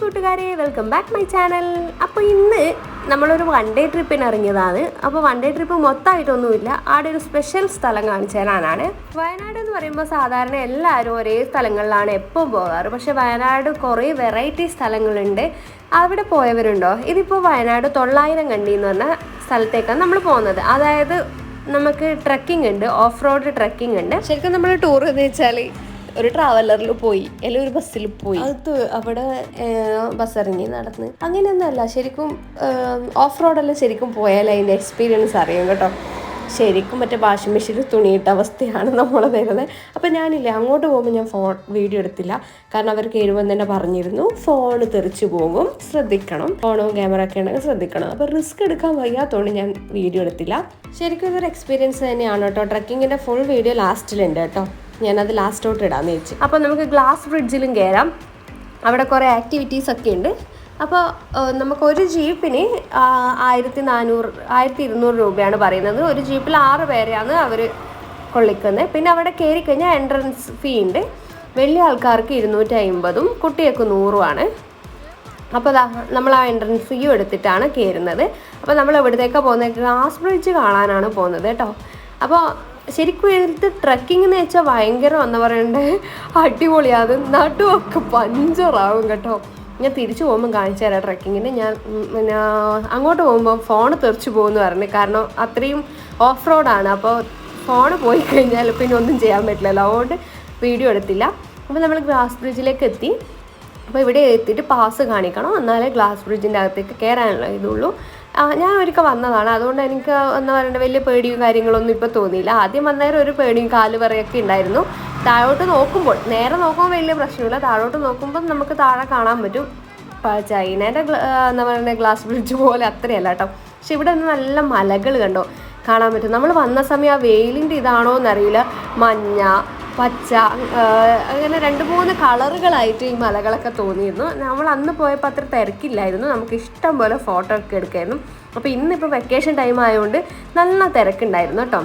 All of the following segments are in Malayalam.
കൂട്ടുകാരെ വെൽക്കം ബാക്ക് മൈ ചാനൽ അപ്പോൾ ഇന്ന് നമ്മളൊരു വൺ ഡേ ട്രിപ്പിന് ഇറങ്ങിയതാണ്. അപ്പോൾ വൺ ഡേ ട്രിപ്പ് മൊത്തമായിട്ടൊന്നുമില്ല. അവിടെ ഒരു സ്പെഷ്യൽ സ്ഥലം കാണിച്ചു തരാനാണ് വയനാട് എന്ന് പറയുമ്പോൾ സാധാരണ എല്ലാവരും ഒരേ സ്ഥലങ്ങളിലാണ് എപ്പോൾ പോകാറ്. പക്ഷേ വയനാട് കുറേ വെറൈറ്റി സ്ഥലങ്ങളുണ്ട്. അവിടെ പോയവരുണ്ടോ? ഇതിപ്പോൾ വയനാട് തൊള്ളായിരം കണ്ടി എന്ന് പറഞ്ഞ സ്ഥലത്തേക്കാണ് നമ്മൾ പോകുന്നത്. അതായത് നമുക്ക് ട്രക്കിംഗ് ഉണ്ട് ഓഫ് റോഡ് ട്രക്കിംഗ് ഉണ്ട്. ശരിക്കും നമ്മൾ ടൂർ എന്ന് വെച്ചാൽ ഒരു ട്രാവലറിൽ പോയി അല്ലെങ്കിൽ ഒരു ബസ്സിൽ പോയി. അത് അവിടെ ബസ് ഇറങ്ങി നടന്ന്. അങ്ങനെയൊന്നുമല്ല ശരിക്കും ഓഫ് റോഡെല്ലാം ശരിക്കും പോയാൽ അതിന്റെ എക്സ്പീരിയൻസ് അറിയും കേട്ടോ. ശരിക്കും മറ്റേ വാഷിംഗ് മെഷീനിൽ തുണിയിട്ട അവസ്ഥയാണ് നമ്മൾ തരുന്നത് അപ്പം ഞാനില്ലേ അങ്ങോട്ട് പോകുമ്പോൾ ഞാൻ ഫോൺ വീഡിയോ എടുത്തില്ല. കാരണം അവർ കയറുമ്പോൾ തന്നെ പറഞ്ഞിരുന്നു. ഫോൺ തെറിച്ചു പോകും. ശ്രദ്ധിക്കണം. ഫോണും ക്യാമറ ഒക്കെ ഉണ്ടെങ്കിൽ ശ്രദ്ധിക്കണം. അപ്പോൾ റിസ്ക് എടുക്കാൻ വയ്യാത്തതുകൊണ്ട് ഞാൻ വീഡിയോ എടുത്തില്ല. ശരിക്കും ഇതൊരു എക്സ്പീരിയൻസ് തന്നെയാണ് കേട്ടോ. ട്രക്കിങ്ങിന്റെ ഫുൾ വീഡിയോ ലാസ്റ്റിലുണ്ട് കേട്ടോ. ഞാനത് ലാസ്റ്റോട്ട് ഇടാമെന്ന് വെച്ചു അപ്പോൾ നമുക്ക് ഗ്ലാസ് ബ്രിഡ്ജിലും കയറാം അവിടെ കുറേ ആക്ടിവിറ്റീസ് ഒക്കെ ഉണ്ട്. അപ്പോൾ നമുക്ക് ഒരു ജീപ്പിന് ആയിരത്തി നാനൂറ് ആയിരത്തി ഇരുന്നൂറ് രൂപയാണ് പറയുന്നത്. ഒരു ജീപ്പിൽ ആറ് പേരെയാണ് അവർ കൊള്ളിക്കുന്നത് പിന്നെ അവിടെ കയറി കഴിഞ്ഞാൽ എൻട്രൻസ് ഫീ ഉണ്ട്. വലിയ ആൾക്കാർക്ക് ഇരുന്നൂറ്റി അമ്പതും കുട്ടികൾക്ക് നൂറുമാണ്. അപ്പോൾ നമ്മൾ ആ എൻട്രൻസ് ഫീയും എടുത്തിട്ടാണ് കയറുന്നത് അപ്പോൾ നമ്മൾ എവിടത്തേക്കാണ് പോകുന്നത് ഗ്ലാസ് ബ്രിഡ്ജ് കാണാനാണ് പോകുന്നത് കേട്ടോ. അപ്പോൾ ശരിക്കും എഴുത്ത് ട്രക്കിംഗ് എന്ന് വെച്ചാൽ ഭയങ്കര എന്താ പറയണ്ടേ അടിപൊളിയാണ് നടുവൊക്കെ പഞ്ചറാവും കേട്ടോ. ഞാൻ തിരിച്ചു പോകുമ്പോൾ കാണിച്ചു തരാം ട്രക്കിങ്ങിന്. ഞാൻ പിന്നെ അങ്ങോട്ട് പോകുമ്പോൾ ഫോൺ തെറിച്ചു പോകുമെന്ന് പറഞ്ഞു. കാരണം അത്രയും ഓഫ് റോഡാണ് അപ്പോൾ ഫോൺ പോയി കഴിഞ്ഞാൽ പിന്നെ ഒന്നും ചെയ്യാൻ പറ്റില്ലല്ലോ. അതുകൊണ്ട് വീഡിയോ എടുത്തില്ല. അപ്പോൾ നമ്മൾ ഗ്ലാസ് ബ്രിഡ്ജിലേക്ക് എത്തി. അപ്പോൾ ഇവിടെ എത്തിയിട്ട് പാസ് കാണിക്കണം. എന്നാലേ ഗ്ലാസ് ബ്രിഡ്ജിന്റെ അകത്തേക്ക് കയറാനുള്ള ഇതുള്ളൂ. ഞാൻ ഒരിക്കൽ വന്നതാണ്. അതുകൊണ്ട് എനിക്ക് എന്താ പറയുക വലിയ പേടിയും കാര്യങ്ങളൊന്നും ഇപ്പോൾ തോന്നിയില്ല. ആദ്യം വന്നേരം ഒരു പേടിയും കാൽ പറയൊക്കെ ഉണ്ടായിരുന്നു. താഴോട്ട് നോക്കുമ്പോൾ നേരെ നോക്കുമ്പോൾ വലിയ പ്രശ്നമില്ല. താഴോട്ട് നോക്കുമ്പോൾ നമുക്ക് താഴെ കാണാൻ പറ്റും. ചൈനയുടെ എന്താ പറയുക ഗ്ലാസ് ബ്രിഡ്ജ് പോലെ അത്രയല്ല കേട്ടോ. പക്ഷെ ഇവിടെ നല്ല മലകൾ കണ്ടോ? കാണാൻ പറ്റും. നമ്മൾ വന്ന സമയം ആ വെയിലിന്റെ ഇതാണോ എന്നറിയില്ല. മഞ്ഞ പച്ച അങ്ങനെ രണ്ട് മൂന്ന് കളറുകളായിട്ട് ഈ മലകളൊക്കെ തോന്നിയിരുന്നു. നമ്മൾ അന്ന് പോയപ്പോൾ അത്ര തിരക്കില്ലായിരുന്നു. നമുക്ക് ഇഷ്ടം പോലെ ഫോട്ടോ ഒക്കെ എടുക്കായിരുന്നു. അപ്പോൾ ഇന്നിപ്പോൾ വെക്കേഷൻ ടൈം ആയതുകൊണ്ട് നല്ല തിരക്കുണ്ടായിരുന്നു കേട്ടോ.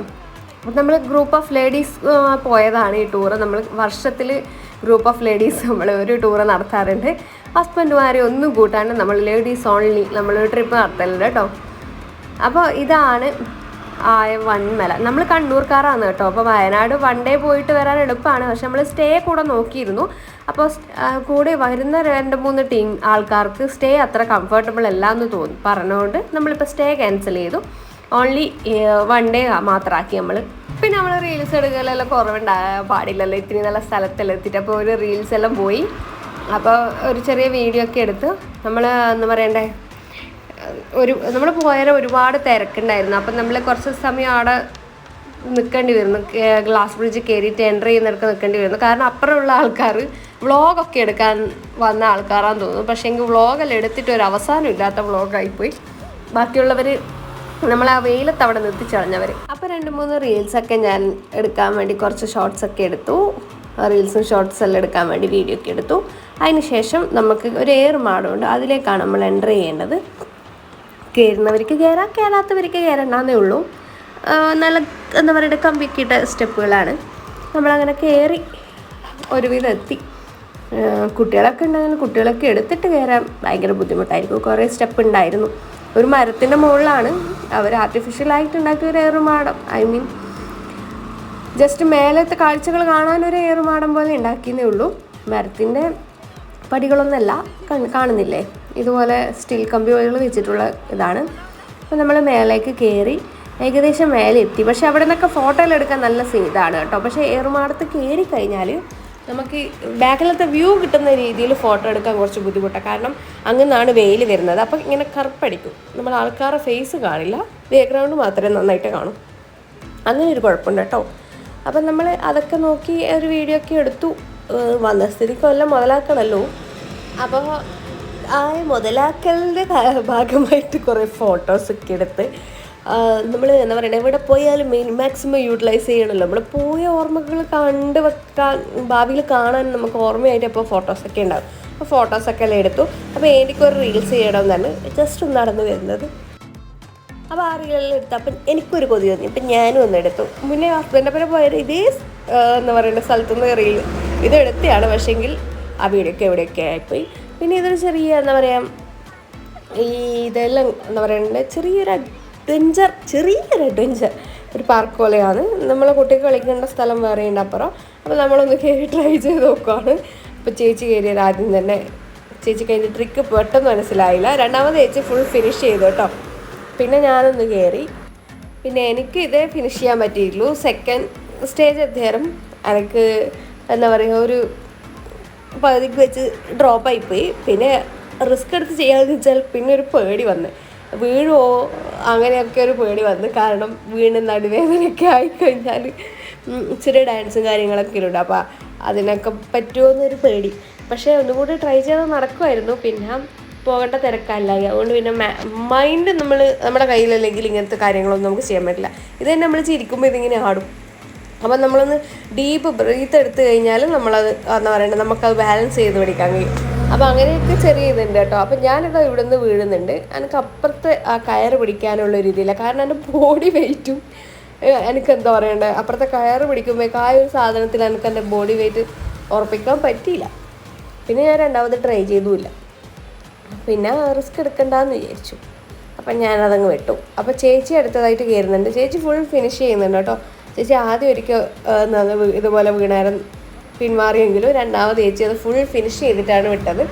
അപ്പോൾ നമ്മൾ ഗ്രൂപ്പ് ഓഫ് ലേഡീസ് പോയതാണ് ഈ ടൂറ് നമ്മൾ വർഷത്തിൽ ഗ്രൂപ്പ് ഓഫ് ലേഡീസ് നമ്മൾ ഒരു ടൂറ് നടത്താറുണ്ട്. ഹസ്ബൻഡുമാരെ ഒന്നും കൂട്ടാണ്ട് നമ്മൾ ലേഡീസ് ഓൺലി നമ്മൾ ട്രിപ്പ് നടത്തലുണ്ട് കേട്ടോ. അപ്പോൾ ഇതാണ് ആയ വൺമല നമ്മൾ കണ്ണൂർക്കാരാണ് കേട്ടോ. അപ്പോൾ വയനാട് വൺ ഡേ പോയിട്ട് വരാൻ എളുപ്പമാണ് പക്ഷെ നമ്മൾ സ്റ്റേ കൂടെ നോക്കിയിരുന്നു. അപ്പോൾ കൂടെ വരുന്ന രണ്ട് മൂന്ന് ടീം ആൾക്കാർക്ക് സ്റ്റേ അത്ര കംഫർട്ടബിൾ അല്ല എന്ന് തോന്നി. പറഞ്ഞുകൊണ്ട് നമ്മളിപ്പോൾ സ്റ്റേ ക്യാൻസൽ ചെയ്തു. ഓൺലി വൺ ഡേ മാത്രമാക്കി നമ്മൾ പിന്നെ നമ്മൾ റീൽസ് എടുക്കലെല്ലാം കുറവുണ്ടാകാൻ പാടില്ലല്ലോ ഇത്തിരി നല്ല സ്ഥലത്തെല്ലാം എത്തിയിട്ട്. അപ്പോൾ ഒരു റീൽസ് എല്ലാം പോയി. അപ്പോൾ ഒരു ചെറിയ വീഡിയോ ഒക്കെ എടുത്ത് നമ്മൾ എന്താ പറയണ്ടേ ഒരു നമ്മൾ പോയാൽ ഒരുപാട് തിരക്കുണ്ടായിരുന്നു. അപ്പം നമ്മൾ കുറച്ച് സമയം അവിടെ നിൽക്കേണ്ടി വരുന്നു. ഗ്ലാസ് ബ്രിഡ്ജ് കയറിയിട്ട് എന്റർ ചെയ്യുന്നിടക്ക് നിൽക്കേണ്ടി വരുന്നു. കാരണം അപ്പുറമുള്ള ആൾക്കാർ വ്ളോഗൊക്കെ എടുക്കാൻ വന്ന ആൾക്കാരാന്ന് തോന്നുന്നു. പക്ഷേ എങ്കിൽ വ്ളോഗെല്ലാം എടുത്തിട്ട് ഒരു അവസാനം ഇല്ലാത്ത വ്ളോഗായിപ്പോയി ബാക്കിയുള്ളവർ നമ്മൾ ആ വെയിലത്ത് അവിടെ നിർത്തിച്ചളഞ്ഞവർ അപ്പോൾ രണ്ട് മൂന്ന് റീൽസൊക്കെ ഞാൻ എടുക്കാൻ വേണ്ടി കുറച്ച് ഷോർട്സ് ഒക്കെ എടുത്തു. റീൽസും ഷോർട്സ് എല്ലാം എടുക്കാൻ വേണ്ടി വീഡിയോ ഒക്കെ എടുത്തു. അതിന് ശേഷം നമുക്ക് ഒരു എയർ മാടുണ്ട് അതിലേക്കാണ് നമ്മൾ എന്റർ ചെയ്യേണ്ടത്. കയറുന്നവർക്ക് കയറാം കയറാത്തവർക്ക് കയറണ്ടെന്നേ ഉള്ളൂ. നല്ല എന്താ പറയുക കമ്പിക്കിട്ട സ്റ്റെപ്പുകളാണ്. നമ്മളങ്ങനെ കയറി ഒരുവിധം എത്തി. കുട്ടികളൊക്കെ ഉണ്ടെങ്കിൽ കുട്ടികളൊക്കെ എടുത്തിട്ട് കയറാൻ ഭയങ്കര ബുദ്ധിമുട്ടായിരിക്കും. കുറേ സ്റ്റെപ്പ് ഉണ്ടായിരുന്നു. ഒരു മരത്തിന്റെ മുകളിലാണ്. അവർ ആർട്ടിഫിഷ്യലായിട്ട് ഉണ്ടാക്കിയ ഒരു ഏറുമാടം. ഐ മീൻ ജസ്റ്റ് മേലത്തെ കാഴ്ചകൾ കാണാൻ ഒരു ഏറുമാടം പോലെ ഉണ്ടാക്കിയെന്നേ ഉള്ളൂ. മരത്തിന്റെ പടികളൊന്നല്ല കൺ- കാണുന്നില്ലേ? ഇതുപോലെ സ്റ്റീൽ കമ്പികൾ വെച്ചിട്ടുള്ള ഇതാണ്. അപ്പോൾ നമ്മൾ മേലേക്ക് കയറി ഏകദേശം മേലെ എത്തി പക്ഷേ അവിടെ നിന്നൊക്കെ ഫോട്ടോയിലെടുക്കാൻ നല്ല ഇതാണ് കേട്ടോ. പക്ഷേ ഏറുമാടത്ത് കയറി കഴിഞ്ഞാൽ നമുക്ക് ബാക്കിലത്തെ വ്യൂ കിട്ടുന്ന രീതിയിൽ ഫോട്ടോ എടുക്കാൻ കുറച്ച് ബുദ്ധിമുട്ടാണ് കാരണം അങ്ങനെയാണ് വെയിൽ വരുന്നത്. അപ്പോൾ ഇങ്ങനെ കറുപ്പടിക്കും. നമ്മൾ ആൾക്കാരുടെ ഫേസ് കാണില്ല. ബാക്ക്ഗ്രൗണ്ട് മാത്രമേ നന്നായിട്ട് കാണൂ. അങ്ങനെ ഒരു കുഴപ്പമുണ്ട് കേട്ടോ. അപ്പം നമ്മൾ അതൊക്കെ നോക്കി ഒരു വീഡിയോ ഒക്കെ എടുത്തു. വന്ന സ്ഥിതിക്ക് എല്ലാം മുതലാക്കണമല്ലോ അപ്പോൾ ആ മുതലാക്കലിന്റെ ഭാഗമായിട്ട് കുറേ ഫോട്ടോസൊക്കെ എടുത്ത് നമ്മൾ എന്താ പറയുക എവിടെ പോയാലും മെയിൻ മാക്സിമം യൂട്ടിലൈസ് ചെയ്യണമല്ലോ നമ്മൾ പോയ ഓർമ്മകൾ കണ്ട് വെക്കാൻ ഭാവിയിൽ കാണാൻ നമുക്ക് ഓർമ്മയായിട്ട് അപ്പോൾ ഫോട്ടോസൊക്കെ ഉണ്ടാകും അപ്പോൾ ഫോട്ടോസൊക്കെ എല്ലാം എടുത്തു. അപ്പോൾ എനിക്കൊരു റീൽസ് ചെയ്യണമെന്നാണ് ജസ്റ്റ് ഒന്ന് നടന്നു വരുന്നത്. അപ്പോൾ ആ റീലെല്ലാം എടുത്തു അപ്പം എനിക്കൊരു കൊതി തോന്നി അപ്പം ഞാനും ഒന്ന് എടുത്തു. മുന്നേ ഹസ്ബൻഡിന്റെ പേരെ പോയത് ഇതേ എന്താ പറയുക സ്ഥലത്തുനിന്ന് റീൽ ഇത് എടുത്തതാണ് പക്ഷേങ്കിൽ ആ വീടൊക്കെ എവിടെയൊക്കെ ആയിപ്പോയി. പിന്നെ ഇതൊരു ചെറിയ എന്താ പറയുക ഈ ഇതെല്ലാം എന്താ പറയുക ചെറിയൊരു അഡ്വഞ്ചർ ചെറിയൊരു അഡ്വഞ്ചർ. ഒരു പാർക്ക് പോലെയാണ്. നമ്മളെ കുട്ടിക്ക് കളിക്കേണ്ട സ്ഥലം വേറെ ഉണ്ട് അപ്പുറം. അപ്പോൾ നമ്മളൊന്ന് കയറി ട്രൈ ചെയ്ത് നോക്കുവാണ്. അപ്പോൾ ചേച്ചി കയറിയത് ആദ്യം തന്നെ. ചേച്ചി കഴിഞ്ഞ ട്രിക്ക് പെട്ടെന്ന് മനസ്സിലായില്ല. രണ്ടാമത് ചേച്ചി ഫുൾ ഫിനിഷ് ചെയ്തു കേട്ടോ. പിന്നെ ഞാനൊന്ന് കയറി. പിന്നെ എനിക്ക് ഇതേ ഫിനിഷ് ചെയ്യാൻ പറ്റിയിട്ടുള്ളൂ. സെക്കൻഡ് സ്റ്റേജ് എത്തിയാലും എനിക്ക് എന്താ പറയുക ഒരു പകുതിക്ക് വെച്ച് ഡ്രോപ്പ് ആയിപ്പോയി. പിന്നെ റിസ്ക് എടുത്ത് ചെയ്യാമെന്ന് വെച്ചാൽ പിന്നെ ഒരു പേടി വന്ന്. വീഴുമോ അങ്ങനെയൊക്കെ ഒരു പേടി വന്നു. കാരണം വീണ് നടുവേദനയൊക്കെ ആയിക്കഴിഞ്ഞാൽ ഇച്ചിരി ഡാൻസും കാര്യങ്ങളൊക്കെ ഉണ്ട്. അപ്പോൾ അതിനൊക്കെ പറ്റുമോ എന്നൊരു പേടി. പക്ഷേ ഒന്നുകൂടി ട്രൈ ചെയ്താൽ നടക്കുമായിരുന്നു പിന്നെ പോകേണ്ട തിരക്കല്ലായി അതുകൊണ്ട് പിന്നെ മൈൻഡ് നമ്മൾ നമ്മുടെ കയ്യിലല്ലെങ്കിൽ ഇങ്ങനത്തെ കാര്യങ്ങളൊന്നും നമുക്ക് ചെയ്യാൻ പറ്റില്ല. ഇത് തന്നെ നമ്മൾ ചിരിക്കുമ്പോൾ ഇതിങ്ങനെ ആടും. അപ്പം നമ്മളൊന്ന് ഡീപ്പ് ബ്രീത്ത് എടുത്തു കഴിഞ്ഞാൽ നമ്മളത് എന്താ പറയുന്നത് നമുക്കത് ബാലൻസ് ചെയ്ത് പിടിക്കാൻ കഴിയും. അപ്പം അങ്ങനെയൊക്കെ ചെറിയ ഇതുണ്ട് കേട്ടോ. അപ്പം ഞാനത് ഇവിടെ നിന്ന് വീഴുന്നുണ്ട്. എനിക്ക് അപ്പുറത്ത് ആ കയറ് പിടിക്കാനുള്ള ഒരു ഇതില്ല. കാരണം എന്റെ ബോഡി വെയിറ്റും എനിക്ക് എന്താ പറയണ്ടേ? അപ്പുറത്തെ കയറ് പിടിക്കുമ്പോഴേക്കും ആ ഒരു സാധനത്തിൽ എനിക്ക് എന്റെ ബോഡി വെയിറ്റ് ഉറപ്പിക്കാൻ പറ്റിയില്ല. പിന്നെ ഞാൻ രണ്ടാമത് ട്രൈ ചെയ്തുമില്ല. പിന്നെ റിസ്ക് എടുക്കണ്ടെന്ന് വിചാരിച്ചു. അപ്പം ഞാനതങ്ങ് വിട്ടു. അപ്പോൾ ചേച്ചി അടുത്തതായിട്ട് കയറുന്നുണ്ട്. ചേച്ചി ഫുൾ ഫിനിഷ് ചെയ്യുന്നുണ്ട് കേട്ടോ. ചേച്ചി ആദ്യം ഒരിക്കൽ ഇതുപോലെ വീണാരം പിന്മാറിയെങ്കിലും രണ്ടാമത് ചേച്ചി അത് ഫുൾ ഫിനിഷ് ചെയ്തിട്ടാണ് വിട്ടത്.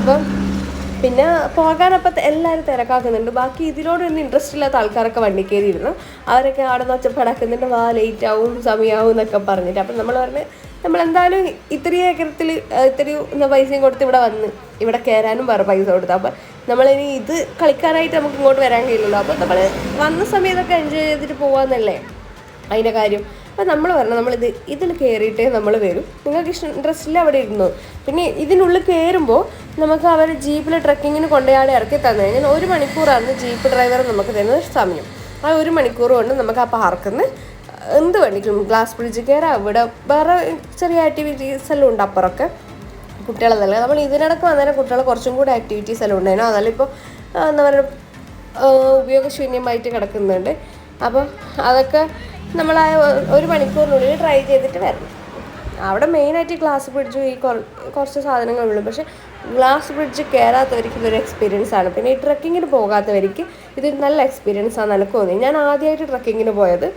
അപ്പം പിന്നെ പോകാൻ പോകാനപ്പം എല്ലാവരും തിരക്കാക്കുന്നുണ്ട്. ബാക്കി ഇതിനോടൊന്നും ഇൻട്രസ്റ്റ് ഇല്ലാത്ത ആൾക്കാരൊക്കെ വണ്ടി കയറിയിരുന്നു അവരൊക്കെ അവിടെ നിന്ന് ഒച്ചപ്പാടാക്കുന്നുണ്ട്. വാ ലേറ്റ് ആവും സമയമാവും എന്നൊക്കെ പറഞ്ഞിട്ട്. അപ്പം നമ്മൾ പറഞ്ഞ് നമ്മളെന്തായാലും ഇത്രയും ഏക്കരത്തിൽ ഇത്രയും പൈസയും കൊടുത്ത് ഇവിടെ വന്ന് ഇവിടെ കയറാനും വേറെ പൈസ കൊടുത്തു. അപ്പം നമ്മളിനി ഇത് കളിക്കാനായിട്ട് നമുക്ക് ഇങ്ങോട്ട് വരാൻ കഴിയില്ലല്ലോ. അപ്പം നമ്മൾ വന്ന സമയത്തൊക്കെ എൻജോയ് ചെയ്തിട്ട് പോകാമെന്നല്ലേ അതിന്റെ കാര്യം. അപ്പം നമ്മൾ പറഞ്ഞു നമ്മളിത് ഇതിൽ കയറിയിട്ടേ നമ്മൾ വരും. നിങ്ങൾക്ക് ഇഷ്ടം ഇൻട്രസ്റ്റ് ഇല്ല അവിടെ ഇരുന്നു. പിന്നെ ഇതിനുള്ളിൽ കയറുമ്പോൾ നമുക്ക് അവർ ജീപ്പിൽ ട്രക്കിങ്ങിന് കൊണ്ടുപോയാടെ ഇറക്കി തന്നു കഴിഞ്ഞാൽ ഒരു മണിക്കൂറാണ് ജീപ്പ് ഡ്രൈവർ നമുക്ക് തരുന്ന സമയം. ആ ഒരു മണിക്കൂർ കൊണ്ട് നമുക്ക് ആ പാർക്കിൽ നിന്ന് എന്ത് വേണമെങ്കിലും ഗ്ലാസ് ബ്രിഡ്ജ് കയറാം ഇവിടെ വേറെ ചെറിയ ആക്ടിവിറ്റീസ് എല്ലാം ഉണ്ട് അപ്പുറമൊക്കെ കുട്ടികളെന്നല്ല നമ്മൾ ഇതിനിടക്ക് വന്നേരം കുട്ടികൾ കുറച്ചും കൂടി ആക്ടിവിറ്റീസ് എല്ലാം ഉണ്ടായിരുന്നു. അതല്ല ഇപ്പോൾ എന്താ പറയുക ഉപയോഗശൂന്യമായിട്ട് കിടക്കുന്നുണ്ട്. അപ്പം അതൊക്കെ നമ്മൾ ആ ഒരു മണിക്കൂറിനുള്ളിൽ ട്രൈ ചെയ്തിട്ട് വരണം. അവിടെ മെയിനായിട്ട് ഗ്ലാസ് ബ്രിഡ്ജ് ഈ കുറച്ച് സാധനങ്ങളുള്ളൂ. പക്ഷേ ഗ്ലാസ് ബ്രിഡ്ജ് കയറാത്തവർക്ക് ഇതൊരു എക്സ്പീരിയൻസ് ആണ്. പിന്നെ ഈ ട്രക്കിങ്ങിന് പോകാത്തവർക്ക് ഇതൊരു നല്ല എക്സ്പീരിയൻസ് ആണ് എനിക്ക് തോന്നി ഞാൻ ആദ്യമായിട്ട് ട്രക്കിങ്ങിന് പോയത്.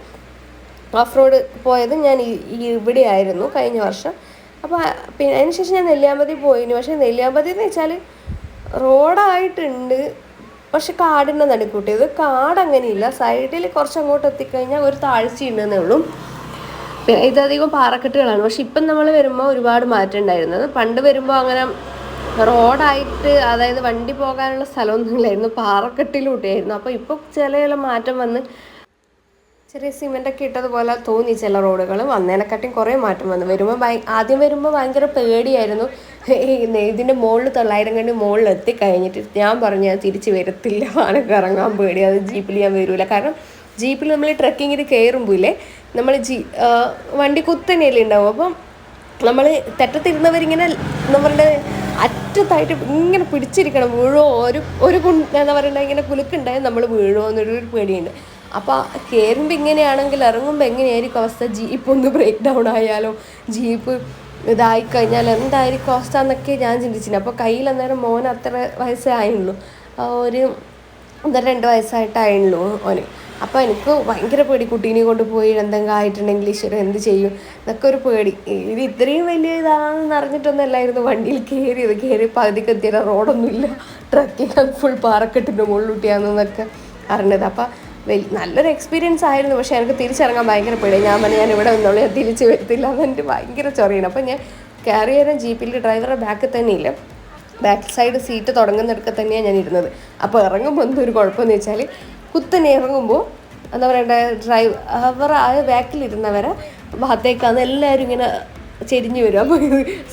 ഓഫ് റോഡ് പോയത് ഞാൻ ഈ- ഇവിടെ ആയിരുന്നു കഴിഞ്ഞ വർഷം. അപ്പോൾ പിന്നെ അതിന് ശേഷം ഞാൻ നെല്ലിയാമ്പതി പോയിന് പക്ഷേ നെല്ലിയാമ്പതി എന്ന് വെച്ചാൽ റോഡായിട്ടുണ്ട് പക്ഷെ കാടിന്റെ നടുക്കൂട്ടി ഇത് കാട് സൈഡിൽ കുറച്ച് അങ്ങോട്ട് എത്തിക്കഴിഞ്ഞാൽ ഒരു താഴ്ചയുണ്ടെന്നേ ഉള്ളൂ. ഇതധികം പാറക്കെട്ടുകളാണ്. പക്ഷെ ഇപ്പം നമ്മൾ വരുമ്പോൾ ഒരുപാട് മാറ്റം ഉണ്ടായിരുന്നത്. പണ്ട് വരുമ്പോൾ അങ്ങനെ റോഡായിട്ട് അതായത് വണ്ടി പോകാനുള്ള സ്ഥലമൊന്നും ഇല്ലായിരുന്നു പാറക്കെട്ടിലൂടെയായിരുന്നു. അപ്പോൾ ഇപ്പോൾ ചില ചില മാറ്റം വന്ന് ചെറിയ സിമെന്റൊക്കെ ഇട്ടതുപോലെ തോന്നി ചില റോഡുകൾ വന്നതിനെക്കാട്ടും കുറേ മാറ്റം വന്നു. വരുമ്പോൾ ഭയ ആദ്യം വരുമ്പോൾ ഭയങ്കര പേടിയായിരുന്നു. ഇതിന്റെ മുകളിൽ തൊള്ളായിരം കണ്ടി മുകളിൽ എത്തിക്കഴിഞ്ഞിട്ട് ഞാൻ പറഞ്ഞു ഞാൻ തിരിച്ച് വരത്തില്ല. വാനൊക്കെ ഇറങ്ങാൻ പേടി. അത് ജീപ്പിൽ ഞാൻ വരില്ല കാരണം ജീപ്പിൽ നമ്മൾ ട്രക്കിങ്ങിൽ കയറുമ്പോൾ ഇല്ലേ നമ്മൾ ജീ വണ്ടി കുത്തനെയല്ലേ ഉണ്ടാവും അപ്പം നമ്മൾ തെറ്റത്തിരുന്നവരിങ്ങനെ നമ്മളുടെ അറ്റത്തായിട്ട് ഇങ്ങനെ പിടിച്ചിരിക്കണം. വീഴോ ഒരു ഒരു എന്താ പറയണ്ട ഇങ്ങനെ കുലുക്കുണ്ടായാൽ നമ്മൾ വീഴുമോ എന്നൊരു പേടിയുണ്ട്. അപ്പോൾ കയറുമ്പോൾ ഇങ്ങനെയാണെങ്കിൽ ഇറങ്ങുമ്പോൾ എങ്ങനെയായിരിക്കും അവസ്ഥ? ജീപ്പ് ഒന്ന് ബ്രേക്ക് ഡൗൺ ആയാലോ? ജീപ്പ് ഇതായി കഴിഞ്ഞാൽ എന്തായിരിക്കും അവസ്ഥ എന്നൊക്കെ ഞാൻ ചിന്തിച്ചിട്ടുണ്ട് അപ്പോൾ കയ്യിൽ അന്നേരം മോൻ അത്ര വയസ്സേ ആയുള്ളൂ. ഒരു ഒന്നര രണ്ട് വയസ്സായിട്ടായുള്ളൂ ഓന്. അപ്പോൾ എനിക്ക് ഭയങ്കര പേടി. കുട്ടീനെ കൊണ്ട് പോയി എന്തെങ്കിലും ആയിട്ടുണ്ടെങ്കിൽ ഈശ്വരൻ എന്ത് ചെയ്യും? എന്നൊക്കെ ഒരു പേടി. ഇത് ഇത്രയും വലിയ ഇതാണെന്ന് അറിഞ്ഞിട്ടൊന്നും അല്ലായിരുന്നു. വണ്ടിയിൽ കയറിയത് കയറി പകുതിക്ക് എത്തിയ റോഡൊന്നുമില്ല. ട്രക്കിങ് ഫുൾ പാറക്കെട്ടിന്റെ മുകളിലൂട്ടിയാണെന്നൊക്കെ അറിഞ്ഞത്. അപ്പം നല്ലൊരു എക്സ്പീരിയൻസ് ആയിരുന്നു. പക്ഷേ എനിക്ക് തിരിച്ചിറങ്ങാൻ ഭയങ്കര പേടി ഞാൻ പറഞ്ഞു ഞാൻ ഇവിടെ നിന്നോളൂ ഞാൻ തിരിച്ച് വരത്തില്ല. എന്നെനിക്ക് ഭയങ്കര ചൊറിയണം. അപ്പോൾ ഞാൻ കയറി വരാൻ ജീപ്പിൽ ഡ്രൈവറുടെ ബാക്കിൽ തന്നെ ഇല്ല ബാക്ക് സൈഡ് സീറ്റ് തുടങ്ങുന്നിടക്ക് തന്നെയാണ് ഞാൻ ഇരുന്നത്. അപ്പോൾ ഇറങ്ങുമ്പോൾ എന്തൊരു കുഴപ്പമെന്ന് വെച്ചാൽ കുത്തനെ ഇറങ്ങുമ്പോൾ എന്താ പറയണ്ടേ ഡ്രൈവ് അവർ ആ ബാക്കിലിരുന്നവരെ ഭാഗത്തേക്കാന്ന് എല്ലാവരും ഇങ്ങനെ ചെരിഞ്ഞ് വരും. അപ്പോൾ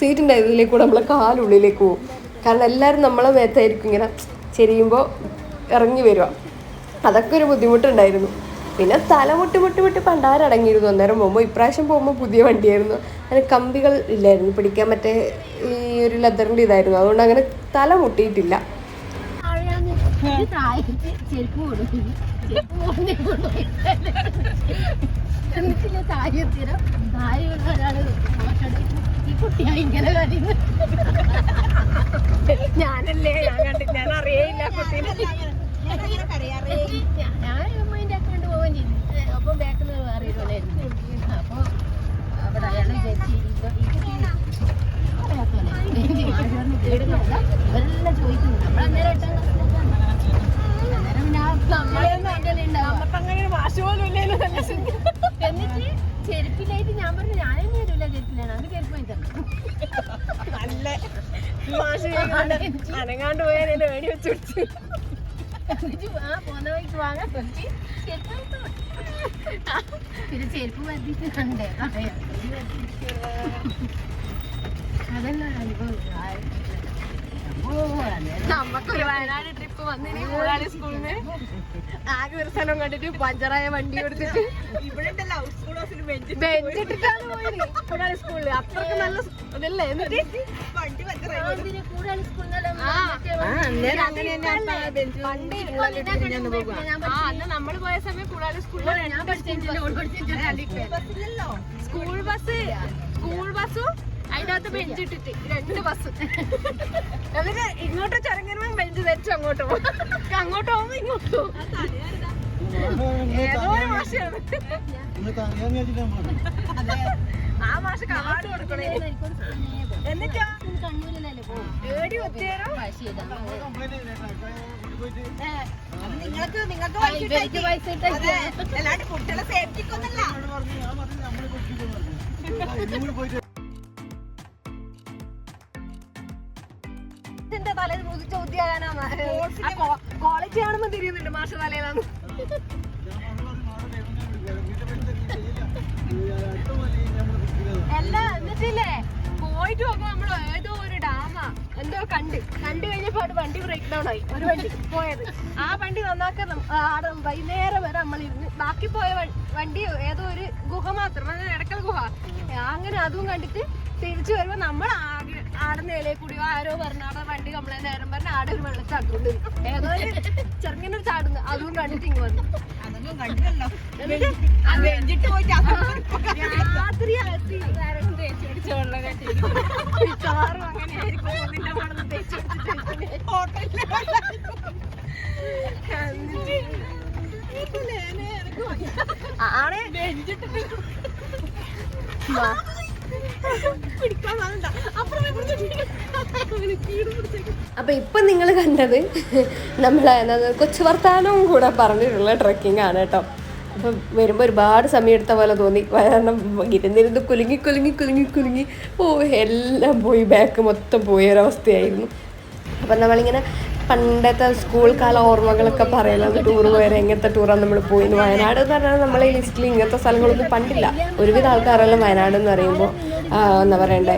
സീറ്റിന്റെ ഇതിലേക്ക് കൂടെ നമ്മളെ കാലുള്ളിലേക്ക് പോകും കാരണം എല്ലാവരും നമ്മളെ മേത്തായിരിക്കും ഇങ്ങനെ ചെരിയുമ്പോൾ ഇറങ്ങി വരിക. അതൊക്കെ ഒരു ബുദ്ധിമുട്ടുണ്ടായിരുന്നു. പിന്നെ തല മുട്ടി മുട്ടി മുട്ടി പണ്ടാരടങ്ങിയിരുന്നു. അന്നേരം പോകുമ്പോൾ ഇപ്രാവശ്യം പോകുമ്പോൾ പുതിയ വണ്ടിയായിരുന്നു. അതിന് കമ്പികൾ ഇല്ലായിരുന്നു. പിടിക്കാൻ മറ്റേ ഈ ഒരു ലെതറിന്റെ ഇതായിരുന്നു. അതുകൊണ്ട് അങ്ങനെ തല മുട്ടിയിട്ടില്ല. ഞാനല്ലേ? ഞാൻ കണ്ടിട്ട് ഞാൻ അറിയേയില്ല കുട്ടീനെ. ഞാൻ അമ്മേന്റെ അക്കൗണ്ട് പോവുകയും ചെയ്തു അപ്പൊ ബാക്കിൽ നിന്ന് വേറെ ഇരുവനായിരുന്നു അപ്പൊ അവിടെ അയാൾ വിചാരിച്ചു. ഇവരെല്ലാം ചോദിക്കുന്നു നമ്മളന്നേരം എട്ടാം ക്ലാസ്സിലൊക്കെ അന്നേരം പിന്നെ ആ നമ്മളെയൊന്നും അങ്ങനെ പോലും എന്നിട്ട് ചെരുപ്പിലായിട്ട് ഞാൻ പറഞ്ഞു ഞാനും വരില്ല ചെരുപ്പിലാണ് അത് ചെരുപ്പ് വാങ്ങി നല്ല അനങ്ങാണ്ട് പോയാൽ എന്നെ വേടി വെച്ച് ചെരുപ്പ് വാങ്ങി തന്നു. പിന്നെ ചെരുപ്പ് വർദ്ധിച്ച് കണ്ടേ അതല്ല അനുഭവം നമുക്കൊരു വയനാട് ട്രിപ്പ് വന്നിനി കൂടാളി സ്കൂളിൽ നിന്ന് ആകെ ഒരു സ്ഥലം കണ്ടിട്ട് പഞ്ചറായ വണ്ടി കൊടുത്തിട്ട് ബെഞ്ചിട്ടിട്ടാണ് പോയത്. കൂടാളി സ്കൂളിൽ അത്രയ്ക്ക് നല്ല ഇതല്ലേ? എന്നിട്ട്? അന്ന് നമ്മൾ പോയ സമയം കൂടാളി സ്കൂളിൽ സ്കൂൾ ബസ് സ്കൂൾ ബസ്സും അതിനകത്ത് ബെഞ്ച് ഇട്ടിട്ട് രണ്ട് ബസ് എന്നിട്ട് ഇങ്ങോട്ട് ചരങ്ങനും ബെഞ്ച് അങ്ങോട്ട് പോകും അങ്ങോട്ട് പോകുമ്പോ ഇങ്ങോട്ട് പോകും ഏതോ ഒരു ഭാഷയാണ് ആ ഭാഷ കവാട് കൊടുക്കണേ. എന്നിട്ടാ പൈസ ചെയ്താ. നിങ്ങൾക്ക് നിങ്ങൾക്ക് അല്ലാണ്ട് കുട്ടികളെ സേഫ്റ്റിക്കൊന്നല്ല ക്വാളിറ്റി ആണെന്ന് തിരിയുന്നുണ്ട്. മാഷ തലയിലാണ് എല്ലാ എന്നിട്ടില്ലേ? പോയിട്ട് നോക്കുമ്പോ നമ്മൾ ഏതോ ഒരു ഡാമാ എന്തോ കണ്ട്. കണ്ടു കഴിഞ്ഞപ്പോ അവിടെ വണ്ടി ബ്രേക്ക് ഡൗൺ ആയി. ഒരു വണ്ടി പോയത്. ആ വണ്ടി നന്നാക്കാൻ ആടെ വൈകുന്നേരം വരെ നമ്മൾ ഇരുന്ന് ബാക്കി പോയ വണ്ടി ഏതോ ഒരു ഗുഹ മാത്രം ഇടക്കൽ ഗുഹ. അങ്ങനെ അതും കണ്ടിട്ട് തിരിച്ചു വരുമ്പോ നമ്മൾ ആടെ നേലെ കൂടിയോ ആരോ പറഞ്ഞ വണ്ടി കംപ്ലൈന്റ് നേരം പറഞ്ഞ ആടെ ഒരു വെള്ളച്ചാട്ടുണ്ട് ഏതോ ചെറുങ്ങനെ ചാടുന്നു. അതും കണ്ടിട്ട് ഇങ്ങ് വന്നു രാത്രി എത്തി ആരെങ്കിലും തേച്ച് പിടിച്ച വെള്ളം കെട്ടി മിക്കവാറും അങ്ങനെയായിരിക്കും. നിന്റെ മണന്ന് തേച്ച് പിടിച്ചിട്ട് ആണ് അപ്പൊ ഇപ്പൊ നിങ്ങൾ കണ്ടത് നമ്മളെ കൊച്ചു വർത്താനവും കൂടെ പറഞ്ഞിട്ടുള്ള ട്രക്കിംഗ് ആണ് കേട്ടോ. അപ്പൊ വരുമ്പോ ഒരുപാട് സമയം എടുത്ത പോലെ തോന്നി. കാരണം ഇരുന്നിരുന്ന് കുലുങ്ങി കുലുങ്ങി കുലുങ്ങി കുലുങ്ങി. ഓ എല്ലാം പോയി ബാക്ക് മൊത്തം പോയ ഒരവസ്ഥയായിരുന്നു. അപ്പം നമ്മളിങ്ങനെ പണ്ടത്തെ സ്കൂൾ കാല ഓർമ്മകളൊക്കെ പറയലാണ് ടൂർ പോയാൽ എങ്ങനത്തെ ടൂറാണ് നമ്മൾ പോയിന്ന്. വയനാട് എന്ന് പറഞ്ഞാൽ നമ്മളെ ലിസ്റ്റിൽ ഇങ്ങനത്തെ സ്ഥലങ്ങളൊന്നും പണ്ടില്ല. ഒരുവിധ ആൾക്കാരെല്ലാം വയനാട് എന്ന് പറയുമ്പോൾ എന്താ പറയണ്ടേ?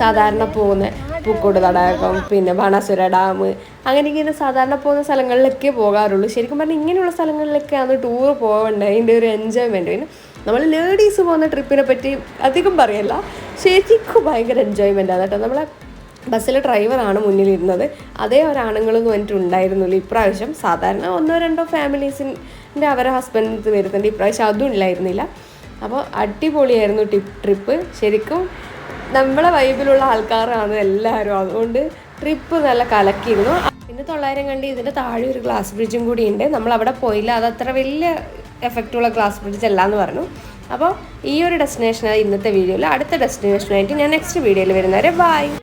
സാധാരണ പോകുന്ന പൂക്കോട് തടാകം പിന്നെ ബാണാസുര ഡാം അങ്ങനെ ഇങ്ങനെ സാധാരണ പോകുന്ന സ്ഥലങ്ങളിലൊക്കെ പോകാറുള്ളൂ. ശരിക്കും പറഞ്ഞാൽ ഇങ്ങനെയുള്ള സ്ഥലങ്ങളിലൊക്കെയാണ് ടൂർ പോകേണ്ടത് അതിന്റെ ഒരു എൻജോയ്മെന്റ് പിന്നെ നമ്മൾ ലേഡീസ് പോകുന്ന ട്രിപ്പിനെ പറ്റി അധികം പറയല്ല. ശരിക്കും ഭയങ്കര എൻജോയ്മെന്റ് ആണ് കേട്ടോ. നമ്മളെ ബസ്സിലെ ഡ്രൈവറാണ് മുന്നിലിരുന്നത്. അതേ ഒരാണുങ്ങളൊന്നും എനിക്ക് ഉണ്ടായിരുന്നില്ല ഇപ്രാവശ്യം. സാധാരണ ഒന്നോ രണ്ടോ ഫാമിലീസിന്റെ അവരെ ഹസ്ബൻഡ് വരുന്നുണ്ട്. ഇപ്രാവശ്യം അതും ഇല്ലായിരുന്നില്ല. അപ്പോൾ അടിപൊളിയായിരുന്നു ടിപ്പ് ട്രിപ്പ് ശരിക്കും നമ്മളെ വൈബിലുള്ള ആൾക്കാരാണ് എല്ലാവരും അതുകൊണ്ട് ട്രിപ്പ് നല്ല കലക്കിയിരുന്നു. പിന്നെ തൊള്ളായിരം കണ്ടി ഇതിന്റെ താഴെ ഒരു ഗ്ലാസ് ബ്രിഡ്ജും കൂടി ഉണ്ട്. നമ്മൾ അവിടെ പോയില്ല. അത് അത്ര വലിയ എഫക്റ്റുള്ള ഗ്ലാസ് ബ്രിഡ്ജ് അല്ല എന്ന് പറഞ്ഞു. അപ്പോൾ ഈ ഒരു ഡെസ്റ്റിനേഷനാണ് ഇന്നത്തെ വീഡിയോയിൽ അടുത്ത ഡെസ്റ്റിനേഷനായിട്ട് ഞാൻ നെക്സ്റ്റ് വീഡിയോയിൽ വരുന്നവരെ. ബൈ